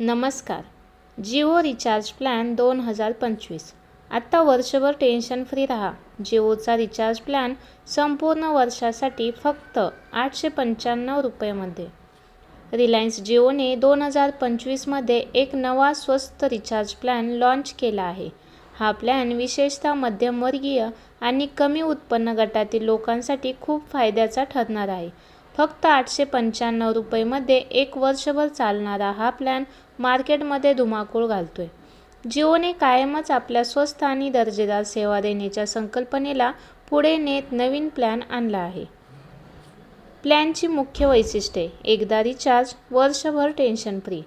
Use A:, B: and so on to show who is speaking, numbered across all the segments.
A: नमस्कार. Jio recharge plan दोन हजार पंचवीस. आत्ता वर्षभर टेन्शन फ्री राहा. जिओचा रिचार्ज प्लॅन संपूर्ण वर्षासाठी फक्त आठशे पंच्याण्णव रुपयेमध्ये. रिलायन्स जिओने दोन हजार पंचवीसमध्ये एक नवा स्वस्त रिचार्ज प्लॅन लॉन्च केला आहे. हा प्लॅन विशेषतः मध्यमवर्गीय आणि कमी उत्पन्न गटातील लोकांसाठी खूप फायद्याचा ठरणार आहे. फक्त आठशे पंच्याण्णव रुपयेमध्ये एक वर्षभर चालणारा हा प्लॅन मार्केटमध्ये धुमाकूळ घालतोय. जिओने कायमच आपल्या स्वस्त आणि दर्जेदार सेवा देण्याच्या संकल्पनेला पुढे नेत नवीन प्लॅन आणला आहे. प्लॅनची मुख्य वैशिष्ट्ये एकदा रिचार्ज वर्षभर टेन्शन फ्री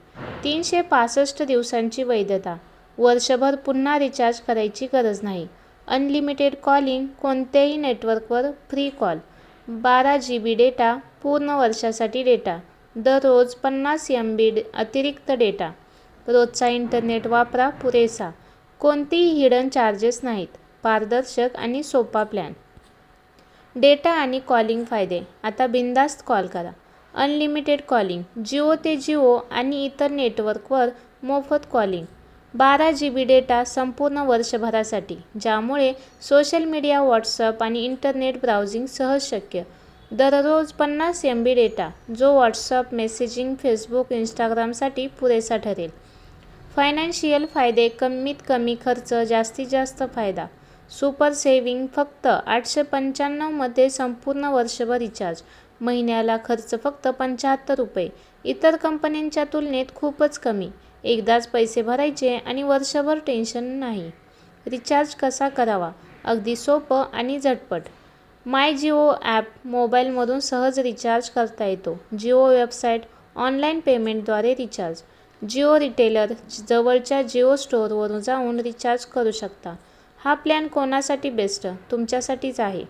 A: तीनशे पासष्ट दिवसांची वैधता वर्षभर पुन्हा रिचार्ज करायची गरज नाही अनलिमिटेड कॉलिंग कोणत्याही नेटवर्कवर फ्री कॉल बारा जी बी डेटा पूर्ण वर्षासाठी डेटा दररोज पन्नास एम बी अतिरिक्त डेटा रोजचा इंटरनेट वापरा पुरेसा कोणतेही हिडन चार्जेस नाहीत पारदर्शक आणि सोपा प्लॅन डेटा आणि कॉलिंग फायदे. आता बिंदास्त कॉल करा. अनलिमिटेड कॉलिंग जिओ ते जिओ आणि इतर नेटवर्कवर मोफत कॉलिंग. बारा जी बी डेटा संपूर्ण वर्षभरासाठी ज्यामुळे सोशल मीडिया व्हॉट्सअप आणि इंटरनेट ब्राउझिंग सहज शक्य. दररोज पन्नास एम बी डेटा जो व्हॉट्सअप मेसेजिंग फेसबुक इंस्टाग्रामसाठी पुरेसा ठरेल. फायनान्शियल फायदे कमीत कमी खर्च जास्तीत जास्त फायदा. सुपर सेविंग फक्त आठशे पंच्याण्णवमध्ये संपूर्ण वर्षभर रिचार्ज महिन्याला खर्च फक्त पंच्याहत्तर रुपये. इतर कंपन्यांच्या तुलनेत खूपच कमी. एकदाच पैसे भरायचे आणि वर्षभर टेन्शन नाही. रिचार्ज कसा करावा? अगदी सोपं आणि झटपट. माय जिओ ॲप मोबाईलमधून सहज रिचार्ज करता येतो. जिओ वेबसाईट ऑनलाईन पेमेंटद्वारे रिचार्ज. जिओ रिटेलर जवळच्या जिओ स्टोअरवरून जाऊन रिचार्ज करू शकता. हा प्लॅन कोणासाठी बेस्ट? तुमच्यासाठीच आहे.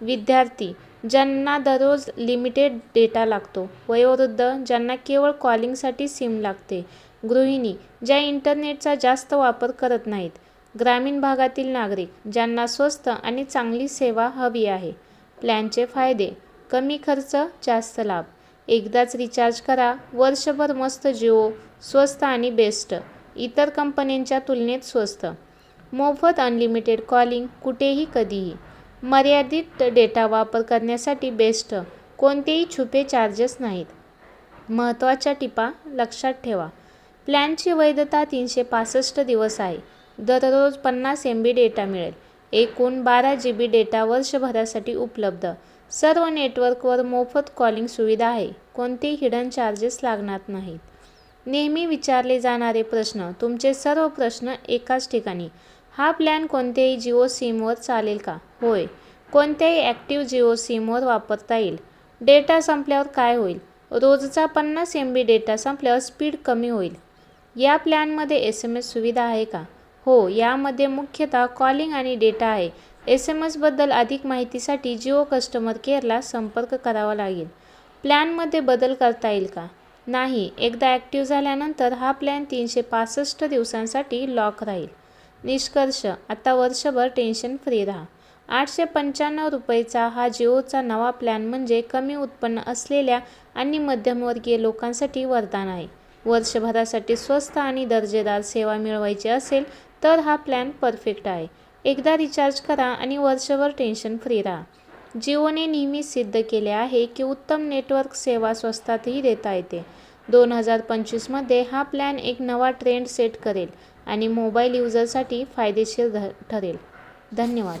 A: विद्यार्थी ज्यांना दररोज लिमिटेड डेटा लागतो. वयोवृद्ध ज्यांना केवळ कॉलिंगसाठी सिम लागते. गृहिणी ज्या इंटरनेटचा जास्त वापर करत नाहीत. ग्रामीण भागातील नागरिक ज्यांना स्वस्त आणि चांगली सेवा हवी आहे. प्लॅनचे फायदे कमी खर्च जास्त लाभ. एकदाच रिचार्ज करा वर्षभर मस्त जिओ स्वस्त आणि बेस्ट. इतर कंपन्यांच्या तुलनेत स्वस्त. मोफत अनलिमिटेड कॉलिंग कुठेही कधीही. मर्यादित डेटा वापर करण्यासाठी बेस्ट. कोणतेही छुपे चार्जेस नाहीत. महत्त्वाच्या टिपा लक्षात ठेवा. प्लॅनची वैधता तीनशे पासष्ट दिवस आहे. दररोज पन्नास एम बी डेटा मिळेल. एकूण बारा जी बी डेटा वर्षभरासाठी उपलब्ध. सर्व नेटवर्कवर मोफत कॉलिंग सुविधा आहे. कोणतेही हिडन चार्जेस लागणार नाहीत. नेहमी विचारले जाणारे प्रश्न तुमचे सर्व प्रश्न एकाच ठिकाणी. हा प्लॅन कोणत्याही जिओ सिमवर चालेल का? होय. कोणत्याही ॲक्टिव्ह जिओ सिमवर वापरता येईल. डेटा संपल्यावर काय होईल? रोजचा पन्नास एम बी डेटा संपल्यावर स्पीड कमी होईल. या प्लॅनमध्ये एस एम एस सुविधा आहे का? हो यामध्ये मुख्यतः कॉलिंग आणि डेटा आहे. एस एम एसबद्दल अधिक माहितीसाठी जिओ कस्टमर केअरला संपर्क करावा लागेल. प्लॅनमध्ये बदल करता येईल का? नाही एकदा ॲक्टिव्ह झाल्यानंतर हा प्लॅन तीनशे पासष्ट दिवसांसाठी लॉक राहील. निष्कर्ष आता वर्षभर टेन्शन फ्री राहा. आठशे पंच्याण्णव रुपयेचा हा जिओचा नवा प्लॅन म्हणजे कमी उत्पन्न असलेल्या आणि मध्यमवर्गीय लोकांसाठी वरदान आहे. वर्षभरासाठी स्वस्त आणि दर्जेदार सेवा मिळवायची असेल तर हा प्लॅन परफेक्ट आहे. एकदा रिचार्ज करा आणि वर्षभर टेन्शन फ्री राहा. जिओने नेहमी सिद्ध केले आहे की उत्तम नेटवर्क सेवा स्वस्तातही देता येते. दोन हजार पंचवीसमध्ये हा प्लॅन एक नवा ट्रेंड सेट करेल आणि मोबाईल युजरसाठी फायदेशीर ध ठरेल. धन्यवाद.